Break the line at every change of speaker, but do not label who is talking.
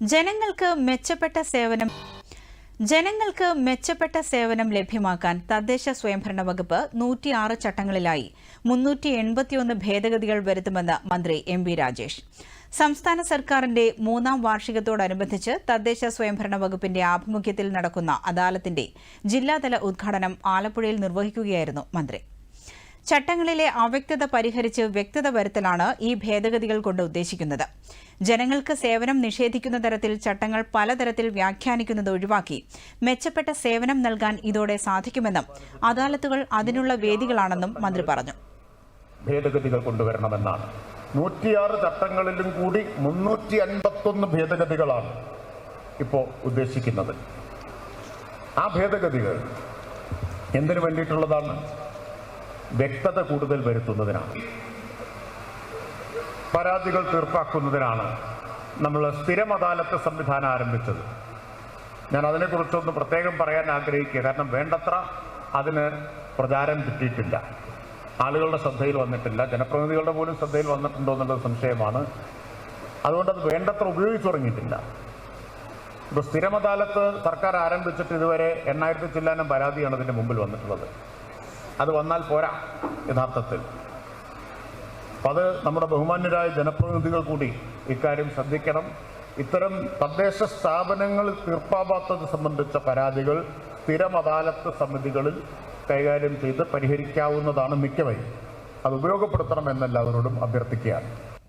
ജനങ്ങൾക്ക് മെച്ചപ്പെട്ട സേവനം ജനങ്ങൾക്ക് മെച്ചപ്പെട്ട സേവനം ലഭ്യമാക്കാൻ തദ്ദേശ സ്വയംഭരണ വകുപ്പ് നൂറ്റിയാറ് ചട്ടങ്ങളിലായി മുന്നൂറ്റി എൺപത്തിയൊന്ന് ഭേദഗതികൾ വരുത്തുമെന്ന് മന്ത്രി എം വി രാജേഷ്. സംസ്ഥാന സർക്കാരിന്റെ മൂന്നാം വാർഷികത്തോടനുബന്ധിച്ച് തദ്ദേശ സ്വയംഭരണ വകുപ്പിന്റെ ആഭിമുഖ്യത്തിൽ നടക്കുന്ന അദാലത്തിന്റെ ജില്ലാതല ഉദ്ഘാടനം ആലപ്പുഴയിൽ നിർവഹിക്കുകയായിരുന്നു മന്ത്രി. ചട്ടങ്ങളിലെ അവ്യക്തത പരിഹരിച്ച് വ്യക്തത വരുത്തലാണ് ഈ ഭേദഗതികൾ കൊണ്ട് ഉദ്ദേശിക്കുന്നത്. ജനങ്ങൾക്ക് സേവനം നിഷേധിക്കുന്ന തരത്തിൽ ചട്ടങ്ങൾ പലതരത്തിൽ വ്യാഖ്യാനിക്കുന്നത് ഒഴിവാക്കി മെച്ചപ്പെട്ട സേവനം നൽകാൻ ഇതോടെ സാധിക്കുമെന്നും അദാലത്തുകൾ അതിനുള്ള വേദികളാണെന്നും മന്ത്രി പറഞ്ഞു.
ഭേദഗതികൾ കൊണ്ടുവരണമെന്നാണ്. നൂറ്റിയാറ് ചട്ടങ്ങളിലും കൂടി മുന്നൂറ്റി അൻപത്തൊന്ന് ഭേദഗതികളാണ് ഇപ്പോൾ ഉദ്ദേശിക്കുന്നത്. ആ ഭേദഗതികൾ എന്തിനു വേണ്ടിയിട്ടുള്ളതാണ്? വ്യക്തത കൂടുതൽ വരുത്തുന്നതിനാണ്. പരാതികൾ തീർപ്പാക്കുന്നതിനാണ് നമ്മൾ സ്ഥിരം അദാലത്ത് സംവിധാനം ആരംഭിച്ചത്. ഞാൻ അതിനെക്കുറിച്ചൊന്ന് പ്രത്യേകം പറയാൻ ആഗ്രഹിക്കുക കാരണം വേണ്ടത്ര അതിന് പ്രചാരം കിട്ടിയിട്ടില്ല. ആളുകളുടെ ശ്രദ്ധയിൽ വന്നിട്ടില്ല. ജനപ്രതിനിധികളുടെ പോലും ശ്രദ്ധയിൽ വന്നിട്ടുണ്ടോ എന്നുള്ളത് സംശയമാണ്. അതുകൊണ്ട് അത് വേണ്ടത്ര ഉപയോഗിച്ചു തുടങ്ങിയിട്ടില്ല. ഇപ്പോൾ സ്ഥിരം അദാലത്ത് സർക്കാർ ആരംഭിച്ചിട്ട് ഇതുവരെ എണ്ണായിരത്തി ചില്ലാനം പരാതിയാണ് ഇതിന്റെ മുമ്പിൽ വന്നിട്ടുള്ളത്. അത് വന്നാൽ പോരാ യഥാർത്ഥത്തിൽ. അപ്പം അത് നമ്മുടെ ബഹുമാന്യരായ ജനപ്രതിനിധികൾ കൂടി ഇക്കാര്യം ശ്രദ്ധിക്കണം. ഇത്തരം തദ്ദേശ സ്ഥാപനങ്ങളിൽ തീർപ്പാവാത്തത് സംബന്ധിച്ച പരാതികൾ സ്ഥിരം അദാലത്ത് സമിതികളിൽ കൈകാര്യം ചെയ്ത് പരിഹരിക്കാവുന്നതാണ് മിക്കവയും. അത് ഉപയോഗപ്പെടുത്തണമെന്ന് എല്ലാവരോടും അഭ്യർത്ഥിക്കുകയാണ്.